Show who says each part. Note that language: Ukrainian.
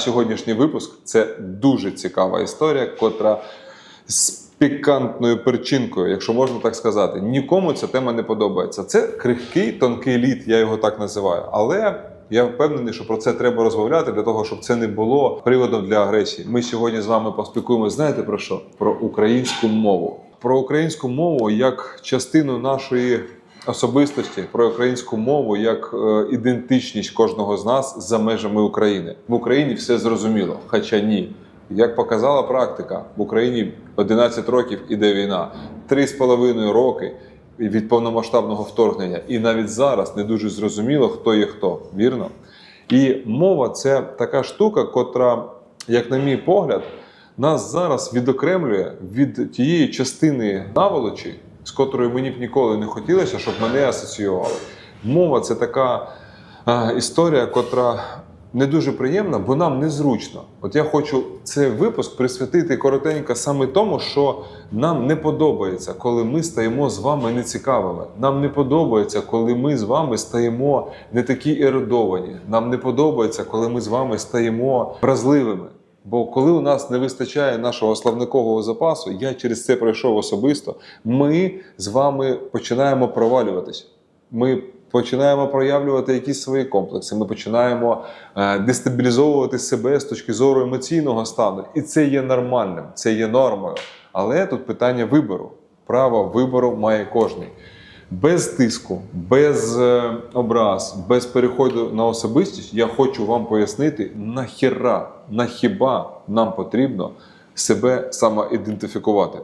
Speaker 1: Сьогоднішній випуск це дуже цікава історія, котра з пікантною перчинкою, якщо можна так сказати. Нікому ця тема не подобається. Це крихкий, тонкий лід, я його так називаю. Але я впевнений, що про це треба розмовляти для того, щоб це не було приводом для агресії. Ми сьогодні з вами поспілкуємося. Знаєте про що? Про українську мову. Про українську мову як частину нашої особистості, про українську мову як е, ідентичність кожного з нас за межами України. В Україні все зрозуміло, хоча ні. Як показала практика, в Україні 11 років іде війна, 3,5 роки від повномасштабного вторгнення. І навіть зараз не дуже зрозуміло, хто є хто, вірно? І мова це така штука, котра, як на мій погляд, нас зараз відокремлює від тієї частини наволочі, з котрою мені б ніколи не хотілося, щоб мене асоціювали. Мова це така а, історія, котра не дуже приємна, бо нам незручно. От я хочу цей випуск присвятити коротенько саме тому, що нам не подобається, коли ми стаємо з вами нецікавими. Нам не подобається, коли ми з вами стаємо не такі ерудовані. Нам не подобається, коли ми з вами стаємо вразливими. Бо коли у нас не вистачає нашого славникового запасу, я через це пройшов особисто. Ми з вами починаємо провалюватися. Ми починаємо проявлювати якісь свої комплекси. Ми починаємо е, дестабілізовувати себе з точки зору емоційного стану. І це є нормальним, це є нормою. Але тут питання вибору. Право вибору має кожний. Без тиску, без е, образ, без переходу на особистість, я хочу вам пояснити, нахіра, нахіба нам потрібно себе самоідентифікувати.